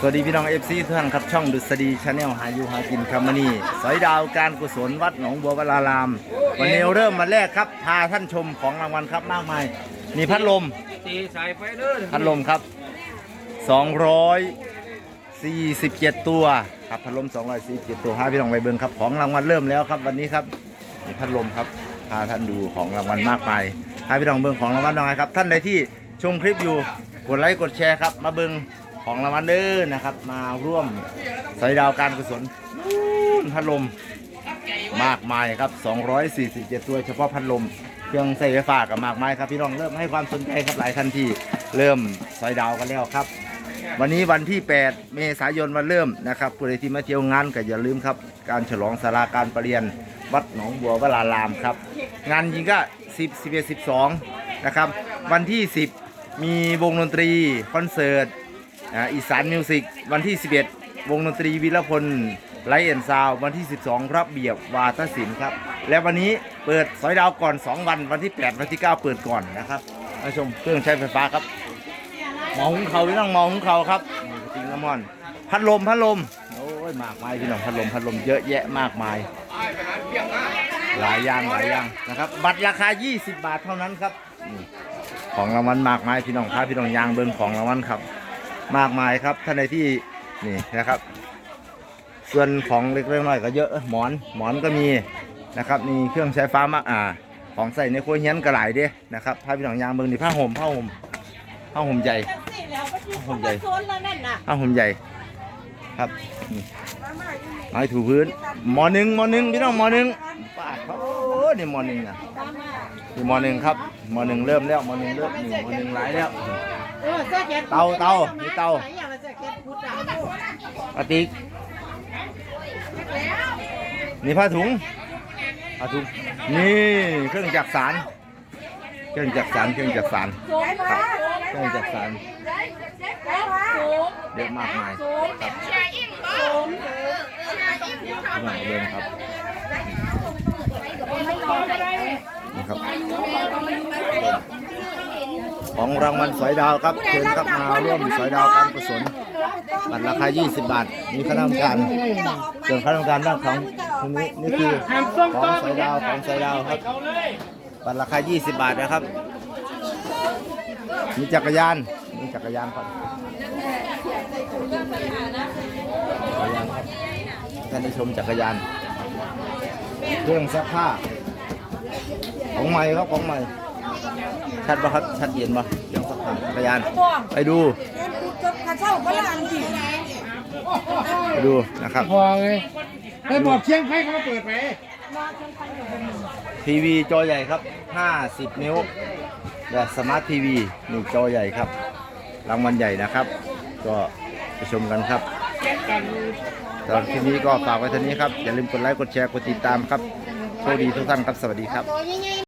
สวัสดีพี่น้องเอฟซีทุกท่านครับช่องดุษฎีชาแนลหาอยู่หากินครับมานี่สอยดาวการกุศลวัดหนองบัววราราม วันนี้เริ่มมาแรกครับ พาท่านชมของรางวัลครับมากมายมีพัดลมตีสายไฟเด้อพัดลมครับ 247 ตัวครับพัดลม 247 ตัวห้าพี่น้องไปเบิ่งครับของรางวัลเริ่มแล้วครับ วันนี้ครับมีพัดลมครับพาท่านดูของรางวัลมากมายพาพี่น้องเบิ่งของรางวัลหน่อยครับ ท่านใดที่ชมคลิปอยู่กดไลค์กดแชร์ครับมาเบิ่ง ของรางวัลเด้อนะครับ มาร่วมสอยดาวการกุศลพัดลมมากมายครับ 247 ตัวเฉพาะพัดลม เครื่องใส่ไฟฟ้ากับมากมายครับพี่น้องเริ่มให้ความสนใจครับหลายทันทีเริ่มซอยดาวกันแล้วครับ วันนี้วันที่ 8 เมษายนวันเริ่มนะครับผู้ใดที่มาเที่ยวงานก็อย่าลืมครับ การฉลองสาราการประเรียน วัดหนองบัววรารามครับ งานจริงก็ 10 11 12 นะครับ วันที่ 10 มีวงดนตรี คอนเสิร์ต อีสานมิวสิกวันที่ 11 วงดนตรีวีรพลไลท์แอนซาววันที่ 12รับเบียบวาทศิลป์ครับ และวันนี้เปิดสอยดาวก่อน 2 วันวันที่ 8 วันที่ 9 เปิดก่อนนะครับมาชมเครื่องใช้ไฟฟ้าครับมองหุงเขาพี่น้องมองหุงเขาครับจริงน้ำมันพัดลมพัดลมโอ้ยมากมายพี่น้องพัดลมพัดลมเยอะแยะมากมาย หลายอย่างหลายอย่างนะครับ บัตรราคา 20 บาทเท่านั้นครับ ของรางวัลมากมายพี่น้องพาพี่น้องยางเบิ้งของรางวัลครับ มากมายครับท่านใดที่นี่นะครับ ส่วนของเล็กๆน้อยๆก็เยอะหมอนหมอนก็มีนะครับมีเครื่องใช้ฟ้ามากอ่า ของใส่ในครัวเฮียนก็หลายเด้นะครับพาพี่น้องยางเบิ้งนี่ผ้าห่มผ้าห่มผ้าห่มใหญ่จังสิแล้วก็ที่เขามาโซนแล้วนั่นน่ะผ้าห่มใหญ่ครับนี่ไม้ถูพื้นหมอหนึ่งหมอหนึ่งพี่น้องหมอหนึ่งป้าดเขาโอ้นี่หมอหนึ่งอะนี่หมอหนึ่งครับหมอหนึ่งเริ่มแล้วหมอหนึ่งเริ่มนี่หมอหนึ่งหลายแล้ว เออเสื้อแขนเตาเตามีเตา ไหนอย่างละเสื้อแขนพุทธอะปาติกนี่ผ้าถุงผ้าถุง นี่เครื่องจักสาร เครื่องจักสาร เครื่องจักสารครับเครื่องจักสารเยอะมากมายครับพี่น้องเดินครับนี่ครับ ของรางวัลสอยดาวครับเชิญครับมาร่วมสอยดาวการกุศลบัตรราคา 20 บาท มีคณะกรรมการส่วนคณะกรรมการด้านของทีนี้นี่คือของสอยดาวของสอยดาวครับบัตรราคา 20 บาทนะครับ มีจักรยาน มีจักรยานครับจักรยานครับท่านได้ชมจักรยาน เครื่องซักผ้าของใหม่ครับของใหม่ ชัดปะครับชัดเย็นปะเครื่องซักผ้าจักรยาน ไปดูกระเช้าพลังดิไปดูนะครับพอเลยไปบอกเชียงไพ่เขาเปิดไปทีวีจอใหญ่ครับ 50 นิ้วแบบสมาร์ททีวีนี่จอใหญ่ครับ รางวัลใหญ่นะครับ ก็ไปชมกันครับตอนที่นี้ก็ฝากไว้เท่านี้ครับ อย่าลืมกดไลค์ กดแชร์ กดติดตามครับ โชคดีทุกท่านครับ สวัสดีครับ